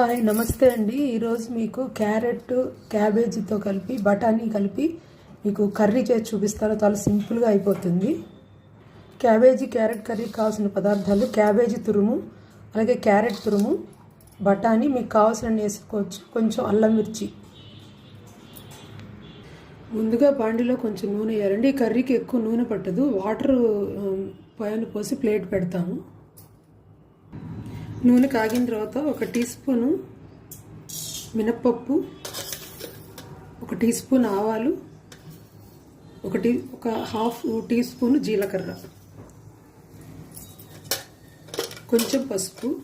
Hi నమస్తే అండి. ఈరోజు మీకు క్యారెట్ క్యాబేజీతో కలిపి బఠానీ కలిపి మీకు కర్రీ చేసి చూపిస్తాను. చాలా సింపుల్గా అయిపోతుంది. క్యాబేజీ క్యారెట్ కర్రీ కావాల్సిన పదార్థాలు క్యాబేజీ తురుము అలాగే క్యారెట్ తురుము బఠానీ మీకు కావాల్సిన వేసుకోవచ్చు. కొంచెం అల్లం మిర్చి. ముందుగా బాండిలో కొంచెం నూనె వేయాలండి. ఈ కర్రీకి ఎక్కువ నూనె పట్టదు. వాటర్ పైన పోసి ప్లేట్ పెడతాము. నూనె కాగిన తర్వాత ఒక టీ స్పూను మినప్పప్పు ఒక టీ స్పూన్ ఆవాలు ఒక టీ ఒక హాఫ్ టీ స్పూన్ జీలకర్ర. కొంచెం పసుపు.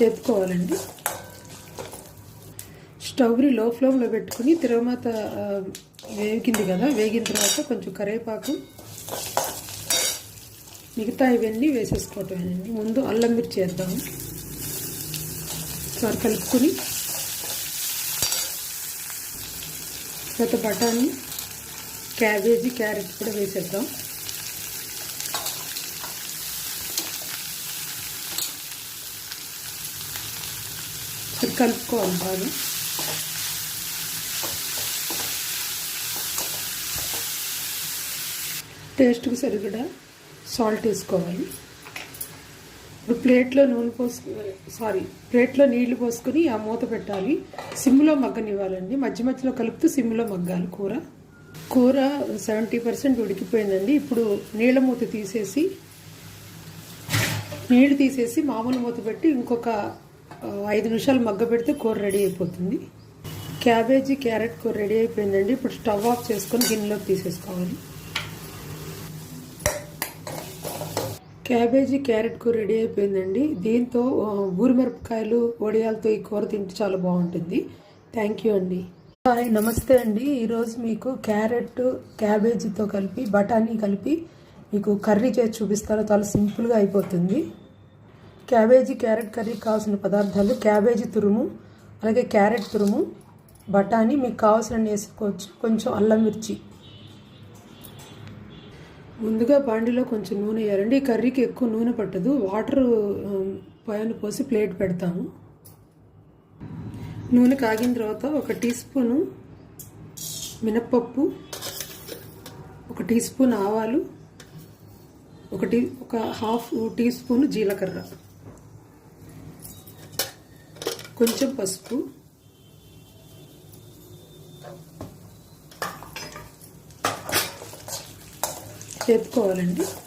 వేపుకోవాలండి. స్టవ్ని లో ఫ్లేమ్లో పెట్టుకుని తిరగమాత వేగింది కదా వేగిన తర్వాత కొంచెం కరివేపాకు మిగతా ఇవన్నీ వేసేసుకోవటమేనండి ముందు అల్లం మిర్చి వేద్దాము ఒకసారి కలుపుకొని తర్వాత బఠానీ క్యాబేజీ క్యారెట్ కూడా వేసేద్దాం. కలుపుకోవాలి బాగా. టేస్ట్కి సరిపడా సాల్ట్ వేసుకోవాలి. ఇప్పుడు ప్లేట్లో నూనె పోసుకు సారీ ప్లేట్లో నీళ్ళు పోసుకొని ఆ మూత పెట్టాలి. సిమ్లో మగ్గనివ్వాలండి. మధ్య మధ్యలో కలుపుతూ సిమ్లో మగ్గాలి కూర. కూర సెవెంటీ పర్సెంట్ ఉడికిపోయిందండి. ఇప్పుడు నీళ్ళ మూత తీసేసి నీళ్ళు తీసేసి మామూలు మూత పెట్టి ఇంకొక ఐదు నిమిషాలు మగ్గ పెడితే కూర రెడీ అయిపోతుంది. క్యాబేజీ క్యారెట్ కూర రెడీ అయిపోయిందండి. ఇప్పుడు స్టవ్ ఆఫ్ చేసుకొని గిన్నెలోకి తీసేసుకోవాలి. క్యాబేజీ క్యారెట్ కూర రెడీ అయిపోయిందండి. దీంతో ఆ, ఊరిమిరపకాయలు వడియాలతో ఈ కూర తింటే చాలా బాగుంటుంది. థ్యాంక్ యూ అండి. హాయ్ నమస్తే అండి. ఈరోజు మీకు క్యారెట్ క్యాబేజీతో కలిపి బఠానీ కలిపి మీకు కర్రీ చేసి చూపిస్తాను. చాలా సింపుల్గా అయిపోతుంది. క్యాబేజీ క్యారెట్ కర్రీ కావాల్సిన పదార్థాలు క్యాబేజీ తురుము అలాగే క్యారెట్ తురుము బఠానీ మీకు కావాల్సిన వేసుకోవచ్చు. కొంచెం అల్లం మిర్చి. ముందుగా బాండిలో కొంచెం నూనె వేయాలండి ఈ కర్రీకి ఎక్కువ నూనె పట్టదు. వాటర్ పైన పోసి ప్లేట్ పెడతాము. నూనె కాగిన తర్వాత ఒక టీ స్పూను మినప్పప్పు ఒక టీ స్పూన్ ఆవాలు ఒక టీ ఒక హాఫ్ టీ స్పూన్ జీలకర్ర. కొంచెం పసుపు. చేతుకోవాలండి.